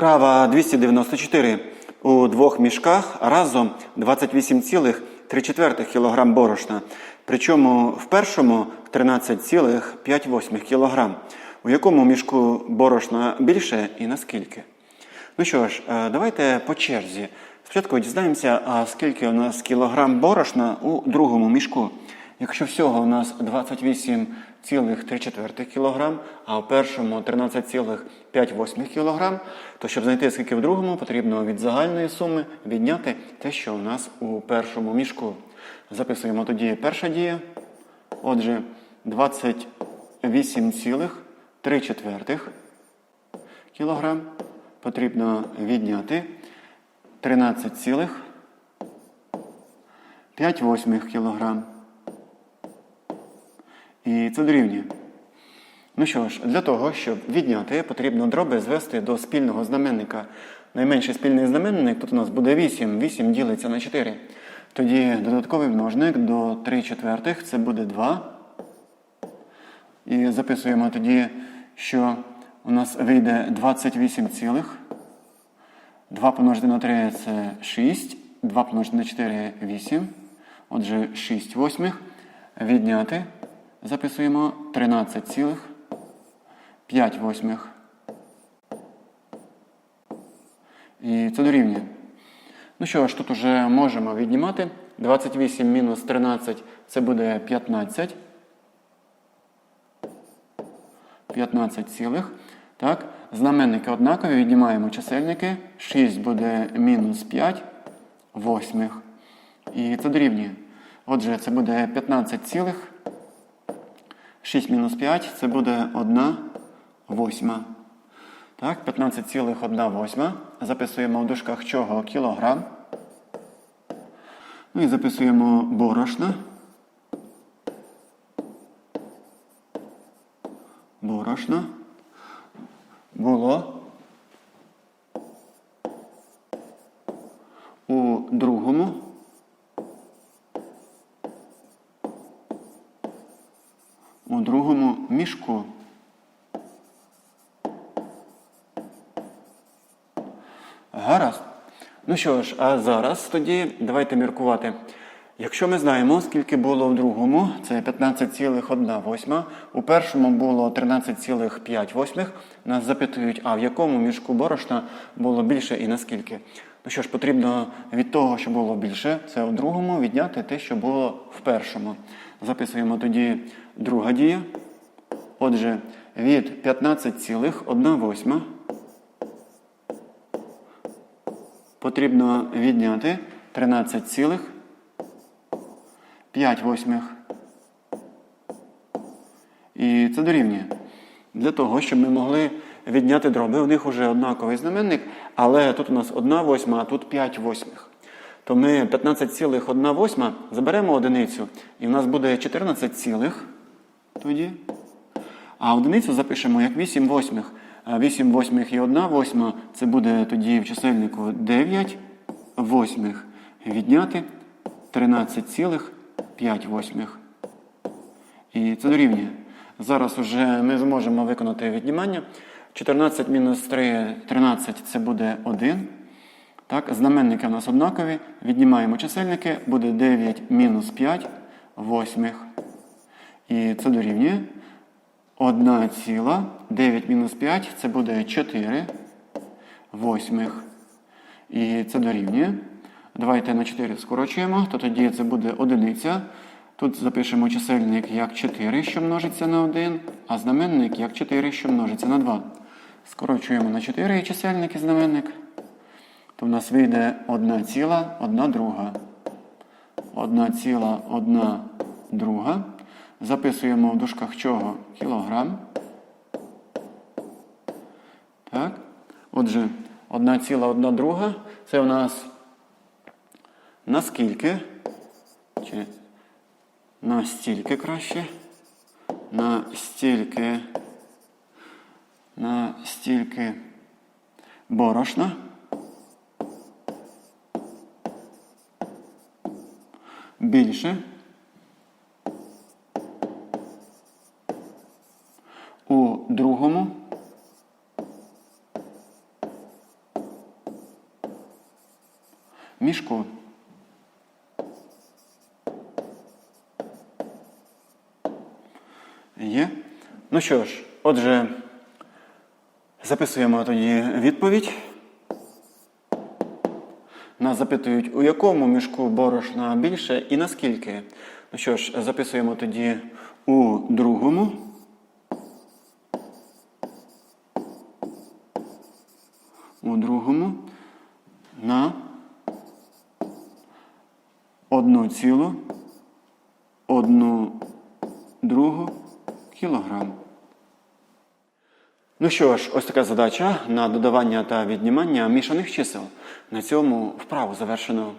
Вправа 294. У двох мішках разом 28,3 кг борошна. Причому в першому 13,5 кг. У якому мішку борошна більше і наскільки? Ну що ж, е, давайте по черзі. Спочатку дізнаємося, скільки у нас кілограм борошна у другому мішку. Якщо всього у нас 28,3 кг, а у першому 13,5 кг, то щоб знайти скільки в другому, потрібно від загальної суми відняти те, що у нас у першому мішку. Записуємо тоді перша дія. Отже, 28,3 кг потрібно відняти 13,5 кг. І це дорівнює. Ну що ж, для того, щоб відняти, потрібно дроби звести до спільного знаменника. Найменший спільний знаменник тут у нас буде 8. 8 ділиться на 4. Тоді додатковий множник до 3 четвертих це буде 2. І записуємо тоді, що у нас вийде 28 цілих. 2 помножити на 3 це 6. 2 помножити на 4 8. Отже, 6 восьмих. Відняти. Записуємо 13 цілих 5 восьмих. І це дорівнює. Ну що ж, тут вже можемо віднімати. 28 мінус 13 це буде 15. 15 цілих. Так, знаменники однакові, віднімаємо чисельники. 6 буде мінус 5 восьмих. І це дорівнює. Отже, це буде 15 цілих. 6 мінус 5 це буде 1 восьма. Так, 15,1 восьма. Записуємо в дужках чого кілограм. Ну і записуємо борошна. Борошна. Було у другому. Другому мішку. Гаразд. Ну що ж, а зараз тоді давайте міркувати. Якщо ми знаємо, скільки було в другому, це 15,1 восьма, у першому було 13,5 восьмих, нас запитують, а в якому мішку борошна було більше і наскільки. Ну що ж, потрібно від того, що було більше, це у другому, відняти те, що було в першому. Записуємо тоді друга дія. Отже, від 15,1 потрібно відняти 13,5 восьмих. І це дорівнює. Для того, щоб ми могли відняти дроби, у них вже однаковий знаменник, але тут у нас 1 восьма, а тут 5 восьмих. То ми 15,1 восьма заберемо одиницю, і в нас буде 14 цілих тоді. А одиницю запишемо як 8 восьмих. 8 восьмих і 1 восьма це буде тоді в чисельнику 9 восьмих. Відняти 13,5 восьмих. І це дорівнює. Зараз уже ми зможемо виконати віднімання. 14 мінус 3 13 це буде 1. Так, Знаменники у нас однакові. Віднімаємо чисельники, буде 9 мінус 5 восьмих. І це дорівнює 1 ціла. 9 мінус 5 це буде 4 восьмих. І це дорівнює. Давайте на 4 скорочуємо, то тоді це буде одиниця. Тут запишемо чисельник як 4, що множиться на 1, а знаменник як 4, що множиться на 2. Скорочуємо на 4 і чисельник і знаменник. То в нас вийде 1 ціла, 1 друга. 1 ціла, 1 друга. Записуємо в дужках чого? Кілограм. Так. Отже, 1 ціла, 1 друга. Це у нас наскільки? Чи настільки краще, настільки, настільки борошна. Більше. У другому. Мішку. Ну що ж, отже, записуємо тоді відповідь. Нас запитують, у якому мішку борошна більше і наскільки. Ну що ж, записуємо тоді у другому. У другому на одну цілу одну другу кілограм. Ну що ж, ось така задача на додавання та віднімання мішаних чисел. На цьому вправу завершено.